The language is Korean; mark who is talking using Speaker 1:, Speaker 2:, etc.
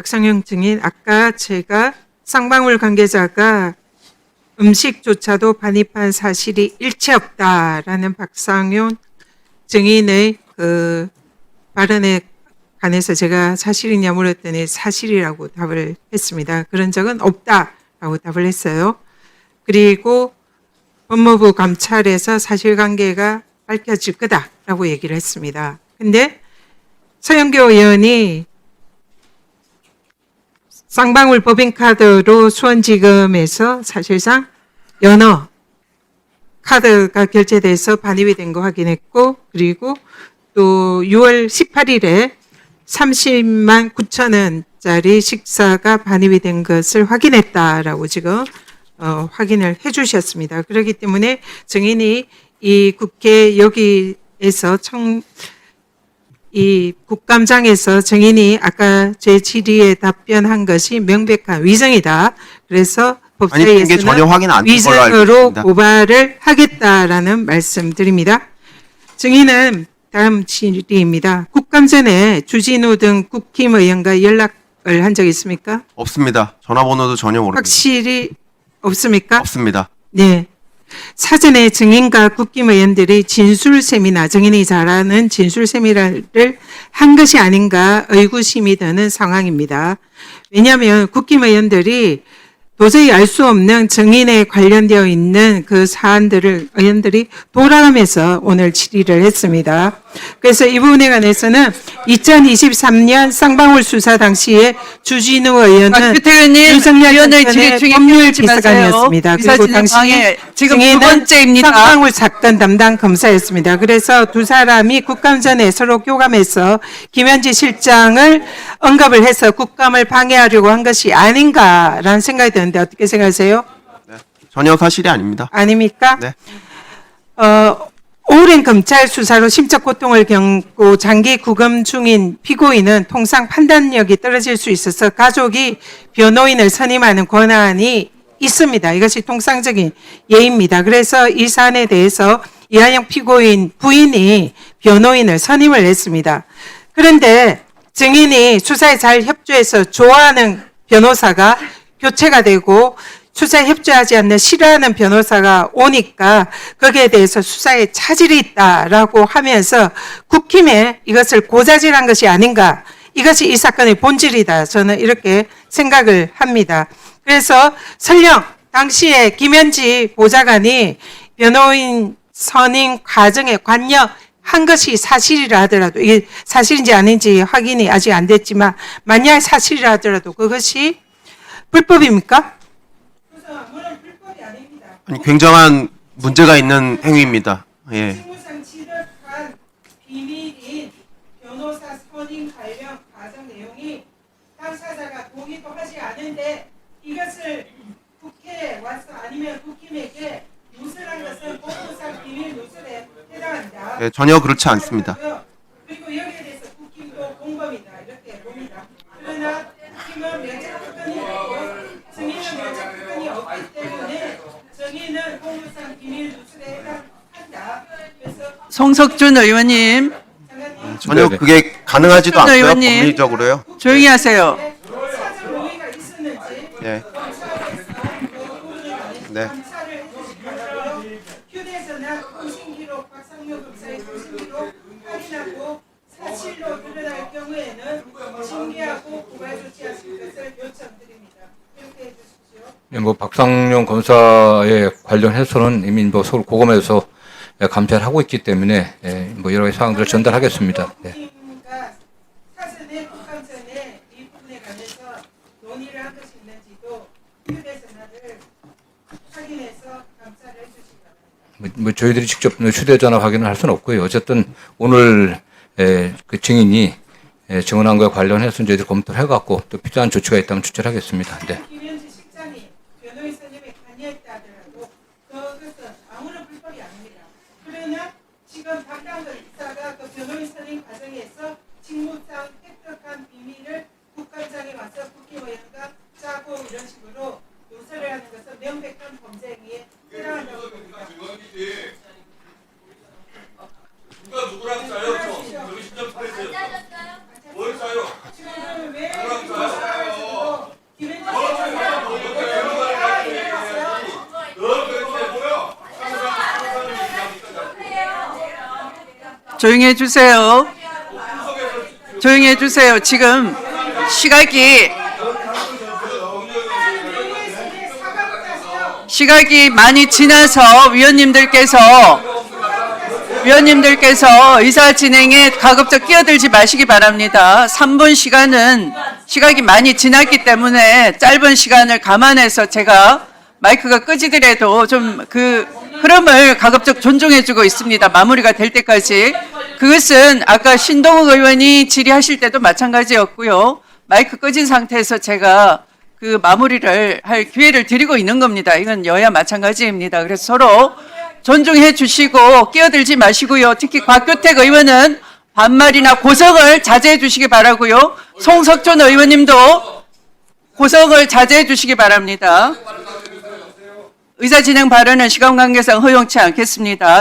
Speaker 1: 박상영 증인 아까 제가 쌍방울 관계자가 음식조차도 반입한 사실이 일체 없다라는 박상용 증인의 그 발언에 관해서 제가 사실이냐 물었더니 사실이라고 답을 했습니다. 그런 적은 없다라고 답을 했어요. 그리고 법무부 감찰에서 사실관계가 밝혀질 거다라고 얘기를 했습니다. 근데 서영교 의원이 쌍방울 법인카드로 수원지검에서 사실상 연어 카드가 결제돼서 반입이 된 거 확인했고 그리고 또 6월 18일에 30만 9천 원짜리 식사가 반입이 된 것을 확인했다라고 지금 어, 확인을 해주셨습니다. 그렇기 때문에 증인이 이 국회 여기에서 청, 이 국감장에서 증인이 아까 제 질의에 답변한 것이 명백한 위증이다. 그래서 법사위에서는 위증으로. 고발을 하겠다라는 말씀드립니다. 증인은 다음 질의입니다. 국감 전에 주진우 등 국힘 의원과 연락을 한 적 있습니까?
Speaker 2: 없습니다. 전화번호도 전혀 모릅니다.
Speaker 1: 확실히 없습니까?
Speaker 2: 없습니다.
Speaker 1: 네. 사전에 증인과 국힘 의원들이 진술 세미나 증인이 잘하는 진술 세미나를 한 것이 아닌가 의구심이 드는 상황입니다. 왜냐하면 국힘 의원들이 도저히 알 수 없는 증인에 관련되어 있는 그 사안들을 의원들이 돌아가면서 오늘 질의를 했습니다. 그래서 이 부분에 관해서는 2023년 쌍방울 수사 당시에 주진우 의원은
Speaker 3: 의원님,
Speaker 1: 윤석열
Speaker 3: 질의 중에
Speaker 1: 법률. 비서관이었습니다. 그리고
Speaker 3: 비서진행
Speaker 1: 당시
Speaker 3: 방해. 지금 두 번째입니다.
Speaker 1: 쌍방울 사건 담당 검사였습니다. 그래서 두 사람이 국감 전에 서로 교감해서 김현지 실장을 언급을 해서 국감을 방해하려고 한 것이 아닌가라는 생각이 드는데 어떻게 생각하세요?
Speaker 2: 전혀 사실이 아닙니다.
Speaker 1: 아닙니까?
Speaker 2: 네.
Speaker 1: 어, 오랜 검찰 수사로 심적 고통을 겪고 장기 구금 중인 피고인은 통상 판단력이 떨어질 수 있어서 가족이 변호인을 선임하는 권한이 있습니다. 이것이 통상적인 예입니다. 그래서 이 사안에 대해서 이한영 피고인 부인이 변호인을 선임을 했습니다. 그런데 증인이 수사에 잘 협조해서 좋아하는 변호사가 교체가 되고 수사에 협조하지 않는 싫어하는 변호사가 오니까 거기에 대해서 수사에 차질이 있다라고 하면서 국힘에 이것을 고자질한 것이 아닌가 이것이 이 사건의 본질이다 저는 이렇게 생각을 합니다. 그래서 설령 당시에 김현지 보좌관이 변호인 선임 과정에 관여한 것이 사실이라 하더라도 이게 사실인지 아닌지 확인이 아직 안 됐지만 만약 사실이라 하더라도 그것이 불법입니까?
Speaker 2: 굉장한 문제가 있는 행위입니다. 예. 예, 전혀 그렇지 않습니다.
Speaker 1: 그리고 여기에 대해서 국힘도 공범이다 이렇게 봅니다. 그러나 국힘은 면책 특권이 있고 증인은 면책 특권이 없기 때문에 비밀 해당한다. 그래서
Speaker 3: 송석준 의원님
Speaker 2: 전혀
Speaker 4: 네 네.
Speaker 2: 그게 가능하지도
Speaker 3: 손
Speaker 2: 않고요.
Speaker 3: 의원님.
Speaker 2: 법리적으로요.
Speaker 3: 조용히 하세요.
Speaker 1: 사전 있었는지
Speaker 2: 예. 네.
Speaker 1: 감사를 해주시고요. 휴대전화 통신 기록 박상용 검사의 통신 기록 확인하고 사실로 드러날 경우에는 징계하고 고발 조치하실 것을 요청드립니다. 이렇게 해주십시오.
Speaker 4: 예, 뭐 박상용 검사에 관련해서는 이미 뭐 서울 고검에서 예, 감찰을 하고 있기 때문에 예, 뭐 여러 가지 사항들을 전달하겠습니다.
Speaker 1: 바랍니다.
Speaker 4: 뭐, 뭐 저희들이 직접 휴대전화 확인을 할 수는 없고요. 어쨌든 오늘 예, 그 증인이 예, 증언한 것에 관련해서 저희들이 검토를 해갖고 또 필요한 조치가 있다면 조치를 하겠습니다. 네.
Speaker 1: 양가 짜고 이런 식으로 요새를 하는 것은 명백한 범죄 행위에 해당합니다.
Speaker 5: 누가 누구랑 짜요?
Speaker 3: 조용히 해주세요. 조용히 해주세요. 지금 시각이 시각이 많이 지나서 위원님들께서 위원님들께서 의사 진행에 가급적 끼어들지 마시기 바랍니다. 3분 시간은 시각이 많이 지났기 때문에 짧은 시간을 감안해서 제가 마이크가 끄지더라도 좀 그 흐름을 가급적 존중해주고 있습니다. 마무리가 될 때까지. 그것은 아까 신동욱 의원이 질의하실 때도 마찬가지였고요. 마이크 끄진 상태에서 제가 그 마무리를 할 기회를 드리고 있는 겁니다. 이건 여야 마찬가지입니다. 그래서 서로 존중해 주시고 끼어들지 마시고요. 특히 곽규택 의원은 반말이나 고성을 자제해 주시기 바라고요. 송석준 의원님도 고성을 자제해 주시기 바랍니다. 의사 진행 발언은 시간 관계상 허용치 않겠습니다.